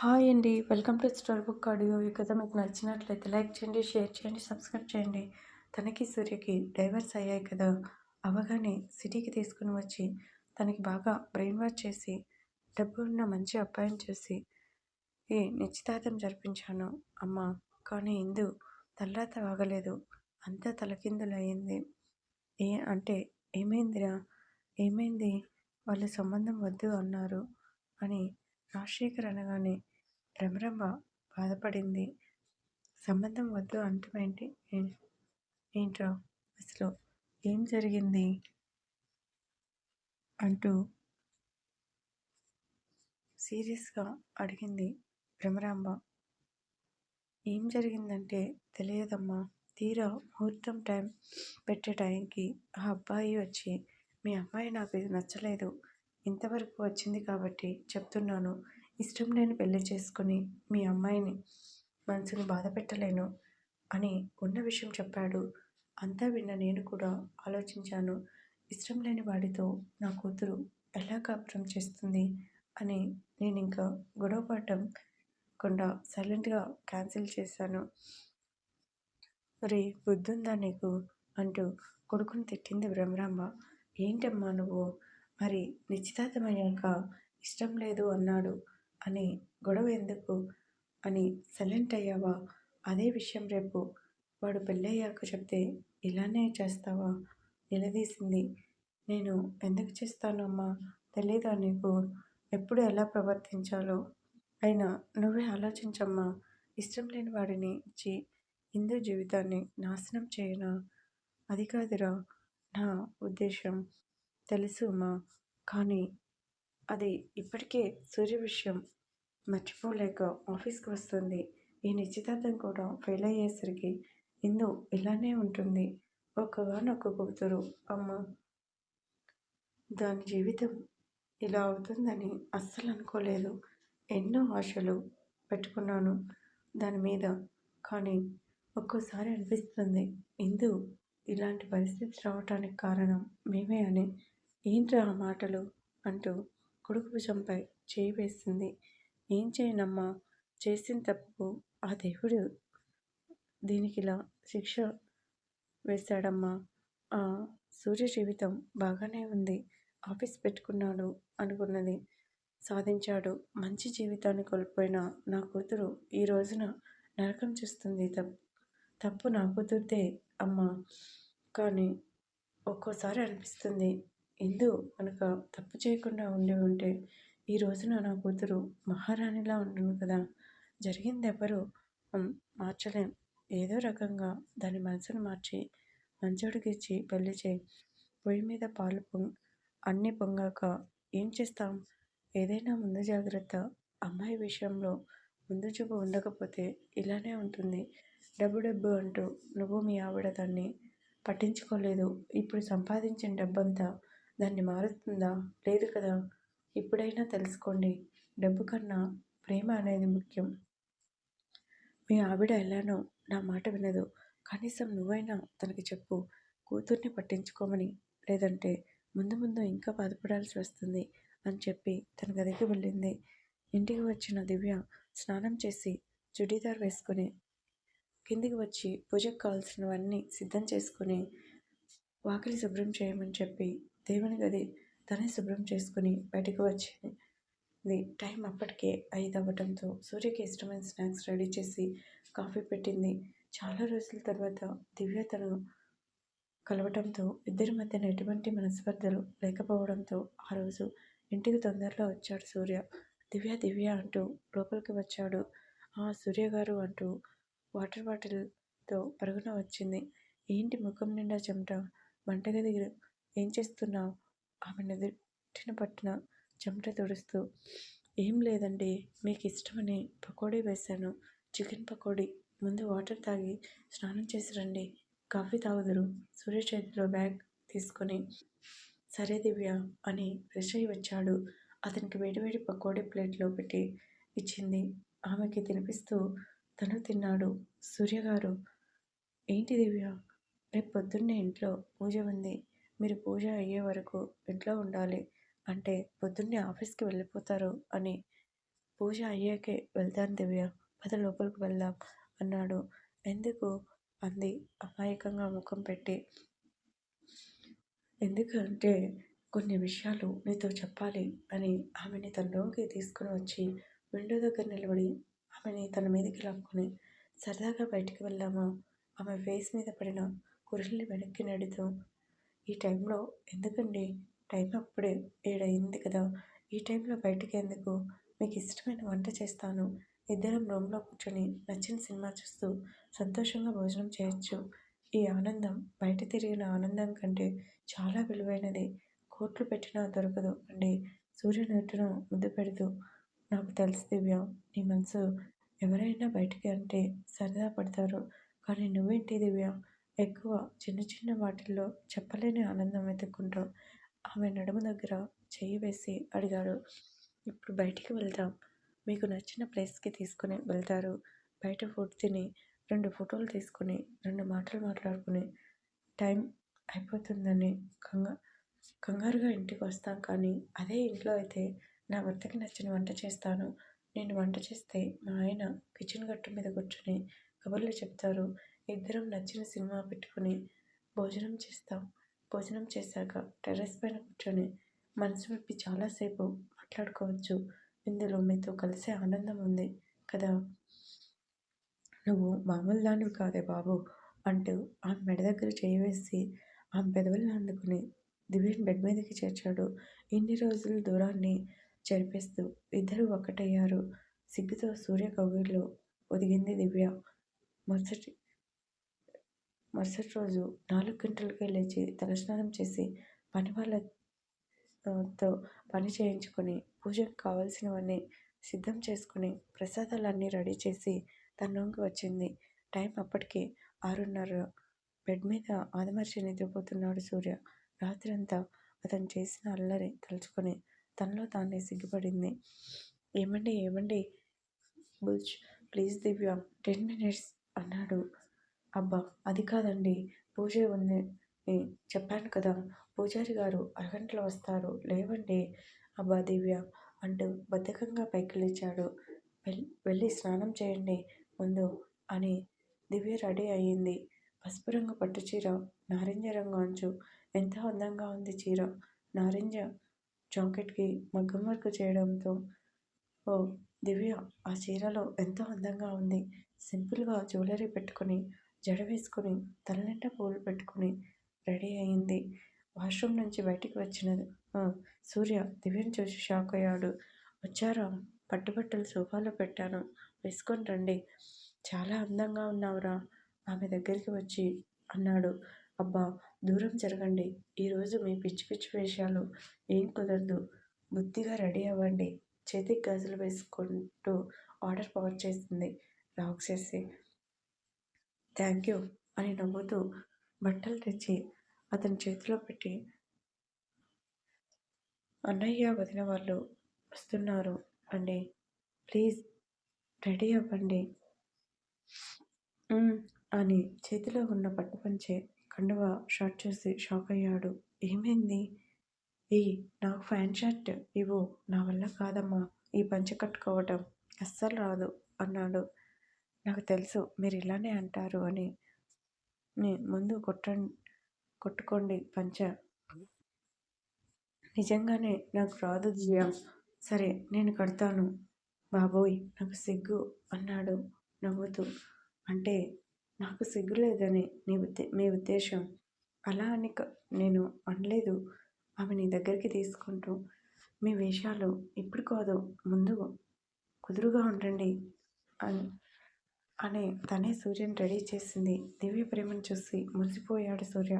Hi అండి. Welcome to store book audio. ఈ కథ మీకు నచ్చినట్లయితే లైక్ చేయండి షేర్ చేయండి సబ్స్క్రైబ్ చేయండి. తనకి సూర్యకి డైవర్స్ అయ్యాయి కదా. అవగానే సిటీకి తీసుకుని వచ్చి తనకి బాగా బ్రెయిన్ వాష్ చేసి డబ్బు ఉన్న మంచి అబ్బాయిని చూసి ఈ నిశ్చితార్థం జరిపించాను. అమ్మ కానీ ఇందు తల్లాత వాగలేదు. అంతా తలకిందులయ్యింది ఏ అంటే ఏమైందిరా? ఏమైంది? వాళ్ళ సంబంధం వద్దు అన్నారు అని రాజశేఖర్ అనగానే రమరమ్మ బాధపడింది. సంబంధం వద్దు అంటమేంటి ఏంట్రా? అసలు ఏం జరిగింది? అంటూ సీరియస్గా అడిగింది భ్రమరాంబ ఏం జరిగిందంటే తెలియదమ్మా. తీరా ముహూర్తం టైం పెట్టే టైంకి ఆ అబ్బాయి వచ్చి మీ అమ్మాయి నాకు ఇది నచ్చలేదు. ఇంతవరకు వచ్చింది కాబట్టి చెప్తున్నాను. ఇష్టం లేని పెళ్ళి చేసుకుని మీ అమ్మాయిని మనసుని బాధ పెట్టలేను అని ఉన్న విషయం చెప్పాడు. అంతా విన్న నేను కూడా ఆలోచించాను. ఇష్టం లేని వాడితో నా కూతురు ఎలా కాపురం చేస్తుంది అని నేను ఇంకా గొడవ పడటం కుండా సైలెంట్గా క్యాన్సిల్ చేశాను. రే బుద్ధుందా నీకు? అంటూ కొడుకుని తిట్టింది బ్రహ్మరాంబ. ఏంటమ్మా నువ్వు? మరి నిశ్చితార్థమయ్యాక ఇష్టం లేదు అన్నాడు. అని గొడవ ఎందుకు? అని సైలెంట్ అయ్యావా? అదే విషయం రేపు వాడు పెళ్ళయ్యాక చెప్తే ఇలానే చేస్తావా? నిలదీసింది. నేను ఎందుకు చేస్తాను అమ్మా? తెలీదా నీకు? ఎప్పుడు ఎలా ప్రవర్తించాలో? అయినా నువ్వే ఆలోచించమ్మా. ఇష్టం లేని వాడిని ఇచ్చి హిందూ జీవితాన్ని నాశనం చేయనా? అది కాదురా నా ఉద్దేశం. తెలుసు అమ్మా. కానీ అది ఇప్పటికే సూర్య విషయం మర్చిపోలేక ఆఫీస్కి వస్తుంది. ఈ నిశ్చితార్థం కూడా ఫెయిల్ అయ్యేసరికి ఇందు ఇలానే ఉంటుంది. ఒక్కగానొక్క కూతురు అమ్మ! దాని జీవితం ఇలా అవుతుందని అస్సలు అనుకోలేదు. ఎన్నో ఆశలు పెట్టుకున్నాను దాని మీద. కానీ ఒక్కోసారి అనిపిస్తుంది ఇందు ఇలాంటి పరిస్థితి రావటానికి కారణం మేమే అని. ఏంట్రా ఆ మాటలు? అంటూ కొడుకు భుజంపై చేయి వేసింది. ఏం చేయనమ్మా? చేసిన తప్పుకు ఆ దేవుడు దీనికి ఇలా శిక్ష వేశాడమ్మా. ఆ సూర్య జీవితం బాగానే ఉంది. ఆఫీస్ పెట్టుకున్నాడు అనుకున్నది. సాధించాడు. మంచి జీవితాన్ని కోల్పోయిన నా కూతురు ఈ రోజున నరకం చూస్తుంది. తప్పు తప్పు నా కూతురుదే అమ్మా. కానీ ఒక్కోసారి అనిపిస్తుంది ఎందు కనుక తప్పు చేయకుండా ఉండి ఉంటే ఈ రోజున నా కూతురు మహారాణిలా ఉండను కదా. జరిగింది ఎవరు మార్చలేం. ఏదో రకంగా దాని మనసును మార్చి మంచోడికిచ్చి పెళ్ళి చేయి. పొయ్యి మీద పాలు పొంగ్ అన్నీ పొంగాక ఏం చేస్తాం? ఏదైనా ముందు జాగ్రత్త. అమ్మాయి విషయంలో ముందు చూపు ఉండకపోతే ఇలానే ఉంటుంది. డబ్బు డబ్బు అంటూ నువ్వు మీ ఆవిడ దాన్ని పట్టించుకోలేదు. ఇప్పుడు సంపాదించిన డబ్బంతా దాన్ని మారుస్తుందా? లేదు కదా. ఇప్పుడైనా తెలుసుకోండి. డబ్బు కన్నా ప్రేమ అనేది ముఖ్యం. మీ ఆవిడ ఎలానో నా మాట వినదు. కనీసం నువ్వైనా తనకి చెప్పు. కూతుర్ని పట్టించుకోమని. లేదంటే ముందు ముందు ఇంకా బాధపడాల్సి వస్తుంది అని చెప్పి తన గదికి వెళ్ళింది. ఇంటికి వచ్చిన దివ్య స్నానం చేసి చుడీదార్ వేసుకుని కిందికి వచ్చి పూజకు కావాల్సినవన్నీ సిద్ధం చేసుకుని వాకిలి శుభ్రం చేయమని చెప్పి దేవుని గది తనే శుభ్రం చేసుకుని బయటకు వచ్చింది. టైం అప్పటికే ఐదు అవ్వటంతో సూర్యకి ఇష్టమైన స్నాక్స్ రెడీ చేసి కాఫీ పెట్టింది. చాలా రోజుల తర్వాత దివ్య తను కలవటంతో ఇద్దరి మధ్యన ఎటువంటి మనస్పర్ధలు లేకపోవడంతో ఆ రోజు ఇంటికి తొందరలో వచ్చాడు సూర్య. దివ్య దివ్య అంటూ లోపలికి వచ్చాడు. ఆ సూర్య గారు అంటూ వాటర్ బాటిల్తో పరుగున వచ్చింది. ఏంటి ముఖం నిండా చెమట? వంటగది ఏం చేస్తున్నావు? ఆమె నుదుటిన పట్టిన చెమట తుడుస్తూ ఏం లేదండి మీకు ఇష్టమని పకోడీ వేశాను. చికెన్ పకోడీ. ముందు వాటర్ తాగి స్నానం చేసి రండి. కాఫీ తాగుదురు. సూర్య చేతిలో బ్యాగ్ తీసుకొని సరే దివ్య అని ఫ్రెష్ అయి వచ్చాడు. అతనికి వేడివేడి పకోడీ ప్లేట్లో పెట్టి ఇచ్చింది. ఆమెకి తినిపిస్తూ తను తిన్నాడు. సూర్యగారు ఏంటి దివ్య? రేపు పొద్దున్నే ఇంట్లో పూజ ఉంది. మీరు పూజ అయ్యే వరకు ఇంట్లో ఉండాలి. అంటే పొద్దున్నే ఆఫీస్కి వెళ్ళిపోతారు అని. పూజ అయ్యాకే వెళ్తాను దివ్య. పద లోపలికి వెళ్దాం అన్నాడు. ఎందుకు? అంది అమాయకంగా ముఖం పెట్టి. ఎందుకంటే కొన్ని విషయాలు నీతో చెప్పాలి అని ఆమెని తనలోకి తీసుకుని వచ్చి విండో దగ్గర నిలబడి ఆమెని తన మీదకి లాక్కుని సరదాగా బయటికి వెళ్ళామా ఆమె ఫేస్ మీద పడిన కురుల్ని వెనక్కి నెడుతూ ఈ టైంలో ఎందుకండి? టైం అప్పుడే ఏడయింది కదా. ఈ టైంలో బయటికి ఎందుకు మీకు ఇష్టమైన వంట చేస్తాను. ఇద్దరం రూమ్లో కూర్చొని నచ్చిన సినిమా చూస్తూ సంతోషంగా భోజనం చేయొచ్చు. ఈ ఆనందం బయట తిరిగిన ఆనందం కంటే చాలా విలువైనది. కోట్లు పెట్టినా దొరకదు అండి. సూర్యనటును ముద్దు పెడుతూ నాకు తెలుసు దివ్య నీ మనసు ఎవరైనా బయటికి అంటే సరదా పడతారు. కానీ నువ్వేంటి దివ్య? ఎక్కువ చిన్న చిన్న వాటిల్లో చెప్పలేని ఆనందం వెతుక్కుంటూ ఆమె నడుము దగ్గర చేయి వేసి అడిగాడు. ఇప్పుడు బయటికి వెళ్దాం. మీకు నచ్చిన ప్లేస్కి తీసుకుని వెళ్తారు. బయట ఫుడ్ తిని రెండు ఫోటోలు తీసుకుని రెండు మాటలు మాట్లాడుకుని టైం అయిపోతుందని కంగా కంగారుగా ఇంటికి వస్తాం. కానీ అదే ఇంట్లో అయితే నా భర్తకి నచ్చిన వంట చేస్తాను. నేను వంట చేస్తే మా ఆయన కిచెన్ గట్టు మీద కూర్చొని కబుర్లు చెప్తారు. ఇద్దరం నచ్చిన సినిమా పెట్టుకుని భోజనం చేస్తాం. భోజనం చేశాక టెర్రస్ పైన కూర్చొని మనసు విప్పి చాలాసేపు మాట్లాడుకోవచ్చు. ఇందులో మీతో కలిసే ఆనందం ఉంది కదా? నువ్వు మామూలు దానివి కాదే బాబు అంటూ ఆమె మెడ దగ్గర చేయవేసి ఆమె పెదవులను అందుకుని దివ్యని బెడ్ మీదకి చేర్చాడు. ఇన్ని రోజుల దూరాన్ని చెరిపేస్తూ ఇద్దరు ఒక్కటయ్యారు. సిగ్గుతో సూర్య కౌగిల్లో ఒదిగింది దివ్య. మరుసటి మరుసటి రోజు నాలుగు గంటలకే లేచి తలస్నానం చేసి పని వాళ్ళతో పని చేయించుకొని పూజకు కావాల్సినవన్నీ సిద్ధం చేసుకుని ప్రసాదాలన్నీ రెడీ చేసి తన రూమ్కి వచ్చింది. టైం అప్పటికి ఆరున్నర. బెడ్ మీద ఆదమర్చి నిద్రపోతున్నాడు సూర్య. రాత్రంతా అతను చేసిన అల్లరి తలుచుకొని తనలో తానే సిగ్గుపడింది. ఏమండి ఏమండి? బుజ్ ప్లీజ్ దివ్య టెన్ మినిట్స్ అన్నాడు. అబ్బా అది కాదండి. పూజ ఉంది. చెప్పాను కదా పూజారి గారు అరగంటలో వస్తారు. లేవండి. అబ్బా దివ్య అంటూ బద్ధకంగా పైకి లేచాడు వెళ్ళి స్నానం చేయండి ముందు అని దివ్య రెడీ అయ్యింది. పసుపు రంగు పట్టు చీర నారింజ రంగు అంచు ఎంతో అందంగా ఉంది చీర. నారింజ జాకెట్కి మగ్గం వర్క్ చేయడంతో ఓ దివ్య ఆ చీరలో ఎంతో అందంగా ఉంది. సింపుల్గా జ్యువెలరీ పెట్టుకుని జడ వేసుకుని తలనిండా పూలు పెట్టుకుని రెడీ అయింది. వాష్రూమ్ నుంచి బయటికి వచ్చిన సూర్య దివ్యను చూసి షాక్ అయ్యాడు. వచ్చారా పట్టుబట్టలు సోఫాలో పెట్టాను. వేసుకొని రండి. చాలా అందంగా ఉన్నావురా ఆమె దగ్గరికి వచ్చి అన్నాడు. అబ్బా దూరం జరగండి. ఈరోజు మీ పిచ్చి పిచ్చి వేషాలు ఏం కుదరదు. బుద్ధిగా రెడీ అవ్వండి. చేతికి గాజులు వేసుకుంటూ ఆర్డర్ పవర్ చేసింది. రాక్సేసి థ్యాంక్ యూ అని నవ్వుతూ బట్టలు తెచ్చి అతని చేతిలో పెట్టి అన్నయ్య వదిన వాళ్ళు వస్తున్నారు అండి. ప్లీజ్ రెడీ అవ్వండి. అని చేతిలో ఉన్న పట్టుపంచే కండువ షార్ట్ చూసి షాక్ అయ్యాడు. ఏమైంది? ఈ నాకు ఫ్యాన్ షర్ట్ ఇవ్వు. నా వల్ల కాదమ్మా. ఈ పంచె కట్టుకోవటం అస్సలు రాదు అన్నాడు. నాకు తెలుసు మీరు ఇలానే అంటారు అని. ముందు కొట్ట కొట్టుకోండి పంచ. నిజంగానే నాకు రాదు దివ్య. సరే నేను కడతాను. బాబోయ్ నాకు సిగ్గు అన్నాడు నవ్వుతూ. అంటే నాకు సిగ్గు లేదని నీ ఉద్దే మీ ఉద్దేశం. అలా అని నేను అనలేదు. ఆమె నీ దగ్గరికి తీసుకుంటూ. మీ వేషాలు ఇప్పుడు కాదు ముందు కుదురుగా ఉండండి అని అని తనే సూర్యని రెడీ చేసింది. దివ్య ప్రేమను చూసి మురిసిపోయాడు సూర్య.